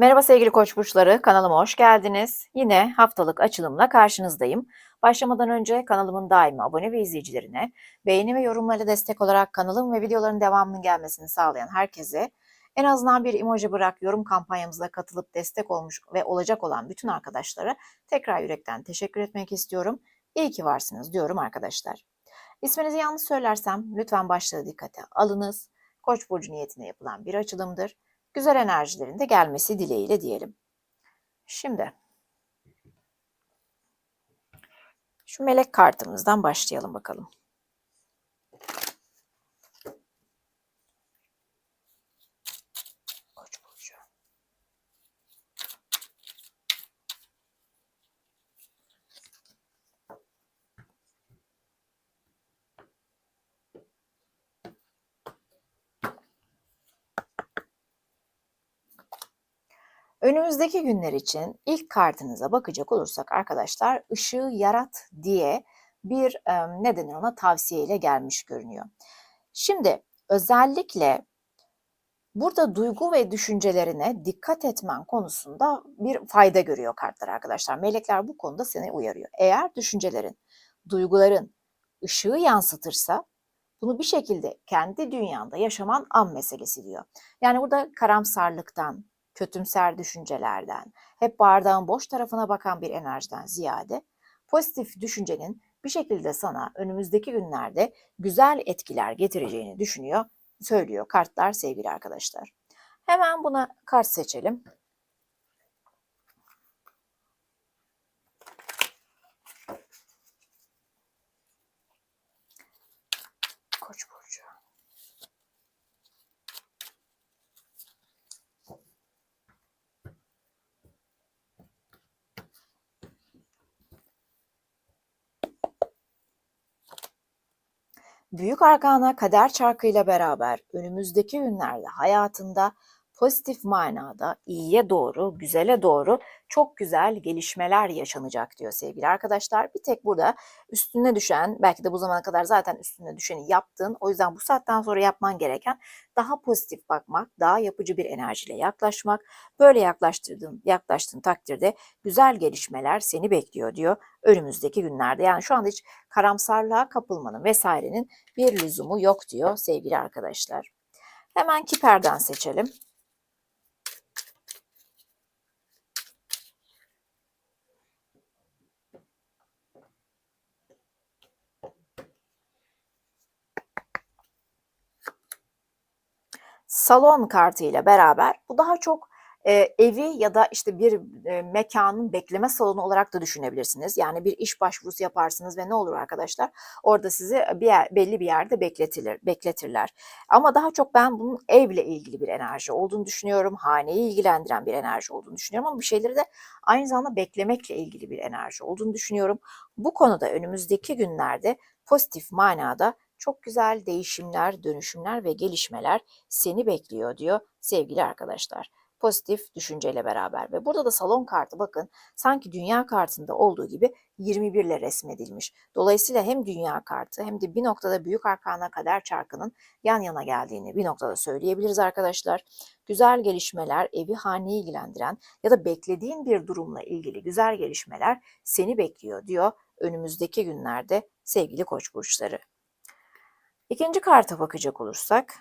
Merhaba sevgili koç burçları, kanalıma hoş geldiniz. Yine haftalık açılımla karşınızdayım. Başlamadan önce kanalımın daimi abone ve izleyicilerine, beğeni ve yorumlarla destek olarak kanalım ve videoların devamının gelmesini sağlayan herkese, en azından bir emoji bırak yorum kampanyamıza katılıp destek olmuş ve olacak olan bütün arkadaşlara tekrar yürekten teşekkür etmek istiyorum. İyi ki varsınız diyorum arkadaşlar. İsminizi yanlış söylersem lütfen başlığı dikkate alınız. Koç burcu niyetine yapılan bir açılımdır güzel enerjilerin de gelmesi dileğiyle diyelim. Şimdi şu melek kartımızdan başlayalım bakalım. Önümüzdeki günler için ilk kartınıza bakacak olursak arkadaşlar ışığı yarat diye bir ne denir ona tavsiyeyle gelmiş görünüyor. Şimdi özellikle burada duygu ve düşüncelerine dikkat etmen konusunda bir fayda görüyor kartlar arkadaşlar. Melekler bu konuda seni uyarıyor. Eğer düşüncelerin, duyguların ışığı yansıtırsa bunu bir şekilde kendi dünyanda yaşaman an meselesi diyor. Yani burada karamsarlıktan, kötümser düşüncelerden, hep bardağın boş tarafına bakan bir enerjiden ziyade pozitif düşüncenin bir şekilde sana önümüzdeki günlerde güzel etkiler getireceğini düşünüyor, söylüyor kartlar sevgili arkadaşlar. Hemen buna kart seçelim. Büyük Arkana Kader Çarkı'yla beraber önümüzdeki günlerde hayatında pozitif manada iyiye doğru, güzele doğru çok güzel gelişmeler yaşanacak diyor sevgili arkadaşlar. Bir tek burada üstüne düşen, belki de bu zamana kadar zaten üstüne düşeni yaptın. O yüzden bu saatten sonra yapman gereken daha pozitif bakmak, daha yapıcı bir enerjiyle yaklaşmak. Böyle yaklaştırdığın, yaklaştığın takdirde güzel gelişmeler seni bekliyor diyor önümüzdeki günlerde. Yani şu anda hiç karamsarlığa kapılmanın vesairenin bir lüzumu yok diyor sevgili arkadaşlar. Hemen kiperden seçelim. salon kartı ile beraber bu daha çok e, evi ya da işte bir e, mekanın bekleme salonu olarak da düşünebilirsiniz. Yani bir iş başvurusu yaparsınız ve ne olur arkadaşlar? Orada sizi bir yer, belli bir yerde bekletilir, bekletirler. Ama daha çok ben bunun evle ilgili bir enerji olduğunu düşünüyorum. Haneyi ilgilendiren bir enerji olduğunu düşünüyorum ama bir şeyleri de aynı zamanda beklemekle ilgili bir enerji olduğunu düşünüyorum. Bu konuda önümüzdeki günlerde pozitif manada çok güzel değişimler, dönüşümler ve gelişmeler seni bekliyor diyor sevgili arkadaşlar. Pozitif düşünceyle beraber ve burada da salon kartı bakın sanki dünya kartında olduğu gibi 21 ile resmedilmiş. Dolayısıyla hem dünya kartı hem de bir noktada büyük arkana kader çarkının yan yana geldiğini bir noktada söyleyebiliriz arkadaşlar. Güzel gelişmeler, evi haneyi ilgilendiren ya da beklediğin bir durumla ilgili güzel gelişmeler seni bekliyor diyor önümüzdeki günlerde sevgili koç burçları. İkinci karta bakacak olursak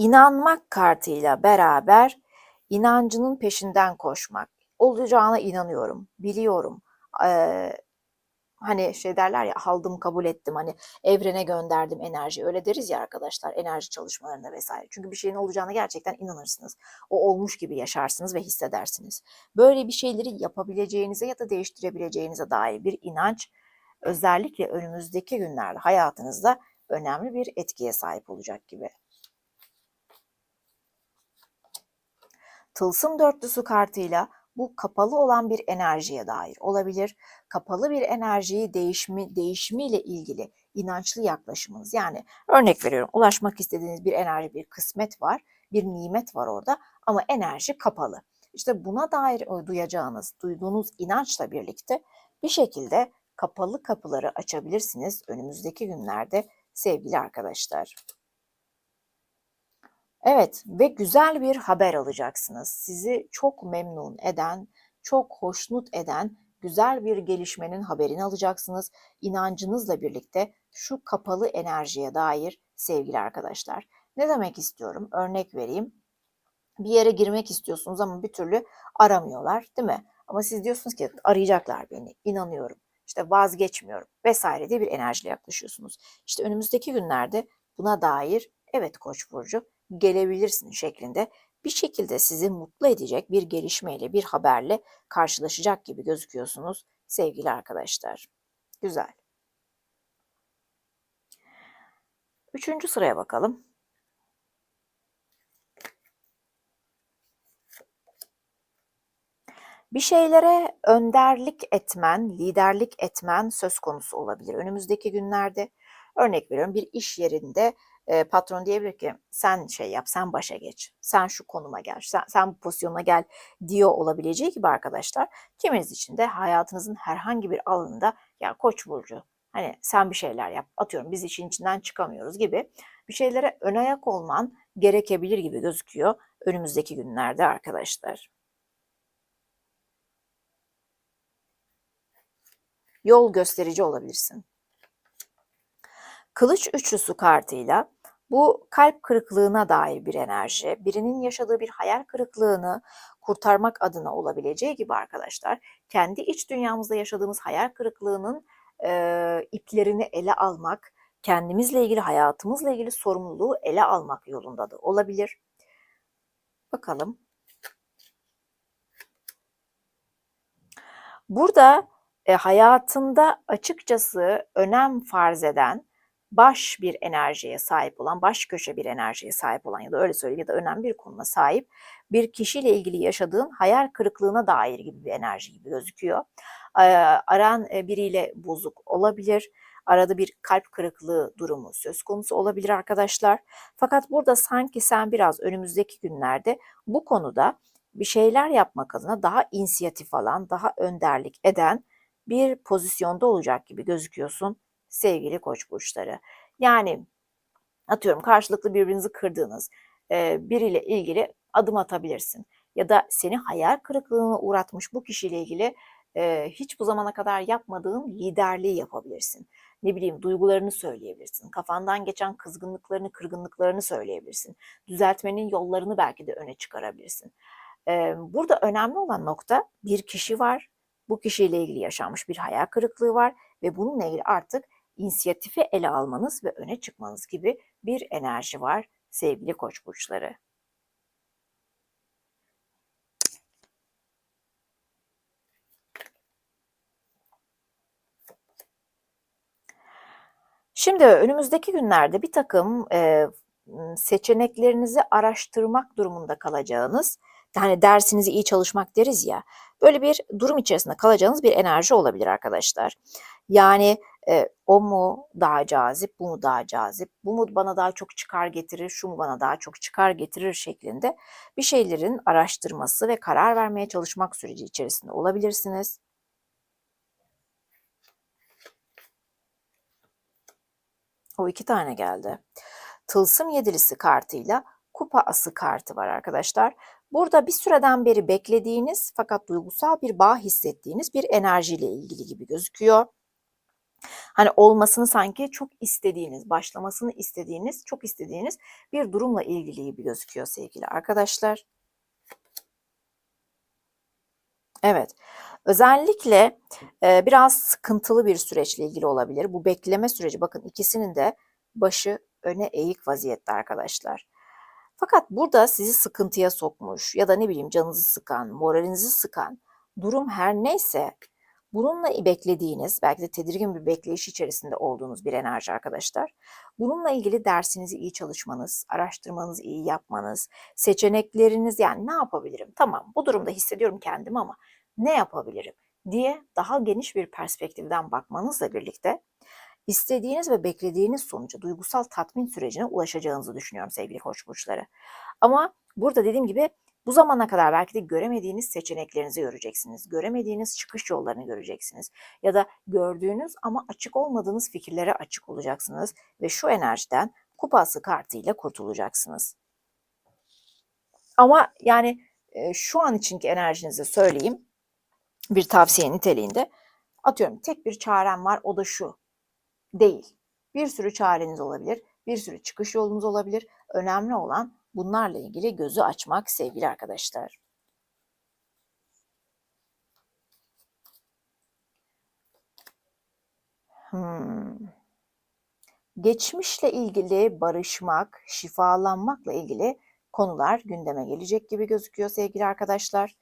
inanmak kartıyla beraber inancının peşinden koşmak. Olacağına inanıyorum, biliyorum. Ee, hani şey derler ya aldım kabul ettim hani evrene gönderdim enerji öyle deriz ya arkadaşlar enerji çalışmalarında vesaire. Çünkü bir şeyin olacağına gerçekten inanırsınız. O olmuş gibi yaşarsınız ve hissedersiniz. Böyle bir şeyleri yapabileceğinize ya da değiştirebileceğinize dair bir inanç özellikle önümüzdeki günlerde hayatınızda önemli bir etkiye sahip olacak gibi. Tılsım dörtlüsü kartıyla bu kapalı olan bir enerjiye dair olabilir. Kapalı bir enerjiyi değişimi, değişimiyle ilgili inançlı yaklaşımınız. Yani örnek veriyorum ulaşmak istediğiniz bir enerji, bir kısmet var, bir nimet var orada ama enerji kapalı. İşte buna dair duyacağınız, duyduğunuz inançla birlikte bir şekilde kapalı kapıları açabilirsiniz önümüzdeki günlerde sevgili arkadaşlar. Evet ve güzel bir haber alacaksınız. Sizi çok memnun eden, çok hoşnut eden güzel bir gelişmenin haberini alacaksınız. İnancınızla birlikte şu kapalı enerjiye dair sevgili arkadaşlar. Ne demek istiyorum? Örnek vereyim. Bir yere girmek istiyorsunuz ama bir türlü aramıyorlar, değil mi? Ama siz diyorsunuz ki arayacaklar beni, inanıyorum, işte vazgeçmiyorum vesaire diye bir enerjiyle yaklaşıyorsunuz. İşte önümüzdeki günlerde buna dair evet Koç burcu gelebilirsin şeklinde bir şekilde sizi mutlu edecek bir gelişmeyle, bir haberle karşılaşacak gibi gözüküyorsunuz sevgili arkadaşlar. Güzel. Üçüncü sıraya bakalım. Bir şeylere önderlik etmen, liderlik etmen söz konusu olabilir. Önümüzdeki günlerde örnek veriyorum bir iş yerinde e, patron diyebilir ki sen şey yap, sen başa geç, sen şu konuma gel, sen, sen bu pozisyona gel diyor olabileceği gibi arkadaşlar. Kiminiz için de hayatınızın herhangi bir alanında ya koç burcu hani sen bir şeyler yap, atıyorum biz işin içinden çıkamıyoruz gibi bir şeylere ön ayak olman gerekebilir gibi gözüküyor önümüzdeki günlerde arkadaşlar. Yol gösterici olabilirsin. Kılıç üçlüsü kartıyla bu kalp kırıklığına dair bir enerji, birinin yaşadığı bir hayal kırıklığını kurtarmak adına olabileceği gibi arkadaşlar, kendi iç dünyamızda yaşadığımız hayal kırıklığının e, iplerini ele almak, kendimizle ilgili, hayatımızla ilgili sorumluluğu ele almak yolunda da olabilir. Bakalım. Burada e, hayatında açıkçası önem farz eden baş bir enerjiye sahip olan, baş köşe bir enerjiye sahip olan ya da öyle söyleyeyim ya da önemli bir konuma sahip bir kişiyle ilgili yaşadığın hayal kırıklığına dair gibi bir enerji gibi gözüküyor. Aran biriyle bozuk olabilir. Arada bir kalp kırıklığı durumu söz konusu olabilir arkadaşlar. Fakat burada sanki sen biraz önümüzdeki günlerde bu konuda bir şeyler yapmak adına daha inisiyatif alan, daha önderlik eden bir pozisyonda olacak gibi gözüküyorsun sevgili koç burçları. Yani atıyorum karşılıklı birbirinizi kırdığınız biriyle ilgili adım atabilirsin. Ya da seni hayal kırıklığına uğratmış bu kişiyle ilgili hiç bu zamana kadar yapmadığın liderliği yapabilirsin. Ne bileyim duygularını söyleyebilirsin. Kafandan geçen kızgınlıklarını, kırgınlıklarını söyleyebilirsin. Düzeltmenin yollarını belki de öne çıkarabilirsin. Burada önemli olan nokta bir kişi var. Bu kişiyle ilgili yaşanmış bir hayal kırıklığı var ve bununla ilgili artık inisiyatifi ele almanız ve öne çıkmanız gibi bir enerji var sevgili koç burçları. Şimdi önümüzdeki günlerde bir takım e, seçeneklerinizi araştırmak durumunda kalacağınız, hani dersinizi iyi çalışmak deriz ya, böyle bir durum içerisinde kalacağınız bir enerji olabilir arkadaşlar. Yani e, o mu daha cazip, bu mu daha cazip, bu mu bana daha çok çıkar getirir, şu mu bana daha çok çıkar getirir şeklinde bir şeylerin araştırması ve karar vermeye çalışmak süreci içerisinde olabilirsiniz. O iki tane geldi. Tılsım yedilisi kartıyla kupa ası kartı var arkadaşlar. Burada bir süreden beri beklediğiniz fakat duygusal bir bağ hissettiğiniz bir enerjiyle ilgili gibi gözüküyor. Hani olmasını sanki çok istediğiniz, başlamasını istediğiniz, çok istediğiniz bir durumla ilgili gibi gözüküyor sevgili arkadaşlar. Evet. Özellikle e, biraz sıkıntılı bir süreçle ilgili olabilir. Bu bekleme süreci bakın ikisinin de başı öne eğik vaziyette arkadaşlar. Fakat burada sizi sıkıntıya sokmuş ya da ne bileyim canınızı sıkan, moralinizi sıkan durum her neyse Bununla beklediğiniz, belki de tedirgin bir bekleyiş içerisinde olduğunuz bir enerji arkadaşlar. Bununla ilgili dersinizi iyi çalışmanız, araştırmanızı iyi yapmanız, seçenekleriniz yani ne yapabilirim? Tamam bu durumda hissediyorum kendimi ama ne yapabilirim diye daha geniş bir perspektiften bakmanızla birlikte istediğiniz ve beklediğiniz sonuca duygusal tatmin sürecine ulaşacağınızı düşünüyorum sevgili koç burçları. Ama burada dediğim gibi bu zamana kadar belki de göremediğiniz seçeneklerinizi göreceksiniz. Göremediğiniz çıkış yollarını göreceksiniz. Ya da gördüğünüz ama açık olmadığınız fikirlere açık olacaksınız. Ve şu enerjiden kupası kartıyla kurtulacaksınız. Ama yani e, şu an içinki enerjinizi söyleyeyim. Bir tavsiye niteliğinde. Atıyorum tek bir çarem var o da şu. Değil. Bir sürü çareniz olabilir. Bir sürü çıkış yolunuz olabilir. Önemli olan bunlarla ilgili gözü açmak sevgili arkadaşlar. Hmm. Geçmişle ilgili barışmak, şifalanmakla ilgili konular gündeme gelecek gibi gözüküyor sevgili arkadaşlar.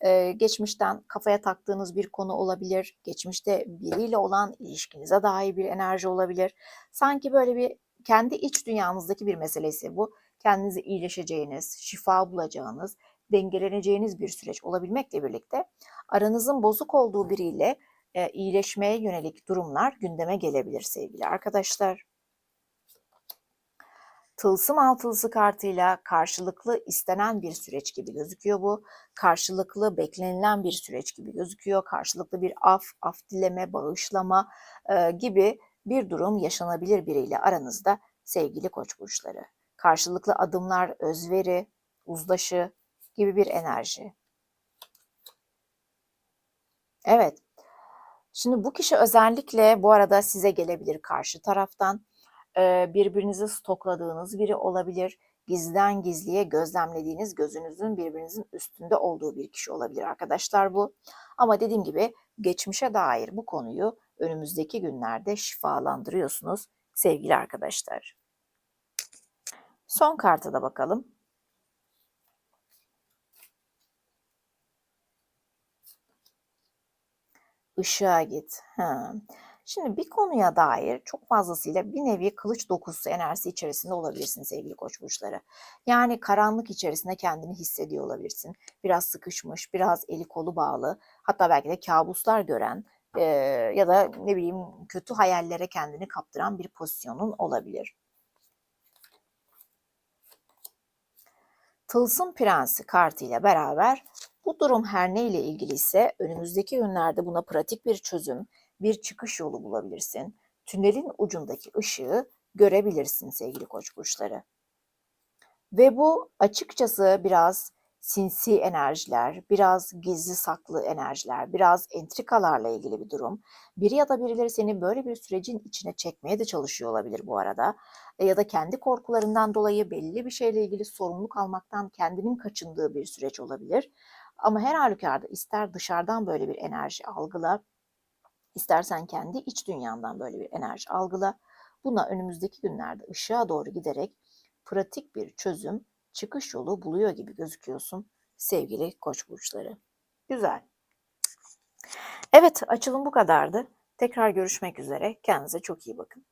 Ee, geçmişten kafaya taktığınız bir konu olabilir. Geçmişte biriyle olan ilişkinize dair bir enerji olabilir. Sanki böyle bir kendi iç dünyanızdaki bir meselesi bu. Kendinizi iyileşeceğiniz, şifa bulacağınız, dengeleneceğiniz bir süreç olabilmekle birlikte aranızın bozuk olduğu biriyle e, iyileşmeye yönelik durumlar gündeme gelebilir sevgili arkadaşlar. Tılsım altılısı kartıyla karşılıklı istenen bir süreç gibi gözüküyor bu. Karşılıklı beklenilen bir süreç gibi gözüküyor. Karşılıklı bir af, af dileme, bağışlama e, gibi bir durum yaşanabilir biriyle aranızda sevgili koç burçları. Karşılıklı adımlar, özveri, uzlaşı gibi bir enerji. Evet. Şimdi bu kişi özellikle bu arada size gelebilir karşı taraftan birbirinizi stokladığınız biri olabilir. Gizden gizliye gözlemlediğiniz gözünüzün birbirinizin üstünde olduğu bir kişi olabilir arkadaşlar bu. Ama dediğim gibi geçmişe dair bu konuyu önümüzdeki günlerde şifalandırıyorsunuz sevgili arkadaşlar. Son karta da bakalım. Işığa git. Ha. Şimdi bir konuya dair çok fazlasıyla bir nevi kılıç dokusu enerjisi içerisinde olabilirsin sevgili koç burçları. Yani karanlık içerisinde kendini hissediyor olabilirsin. Biraz sıkışmış, biraz eli kolu bağlı, hatta belki de kabuslar gören e, ya da ne bileyim kötü hayallere kendini kaptıran bir pozisyonun olabilir. Tılsım Prensi kartıyla beraber bu durum her ne ile ilgili ise önümüzdeki günlerde buna pratik bir çözüm, bir çıkış yolu bulabilirsin. Tünelin ucundaki ışığı görebilirsin sevgili koç burçları. Ve bu açıkçası biraz sinsi enerjiler, biraz gizli saklı enerjiler, biraz entrikalarla ilgili bir durum. Biri ya da birileri seni böyle bir sürecin içine çekmeye de çalışıyor olabilir bu arada. E, ya da kendi korkularından dolayı belli bir şeyle ilgili sorumluluk almaktan kendinin kaçındığı bir süreç olabilir. Ama her halükarda ister dışarıdan böyle bir enerji algıla, İstersen kendi iç dünyandan böyle bir enerji algıla. Buna önümüzdeki günlerde ışığa doğru giderek pratik bir çözüm, çıkış yolu buluyor gibi gözüküyorsun sevgili koç burçları. Güzel. Evet açılım bu kadardı. Tekrar görüşmek üzere. Kendinize çok iyi bakın.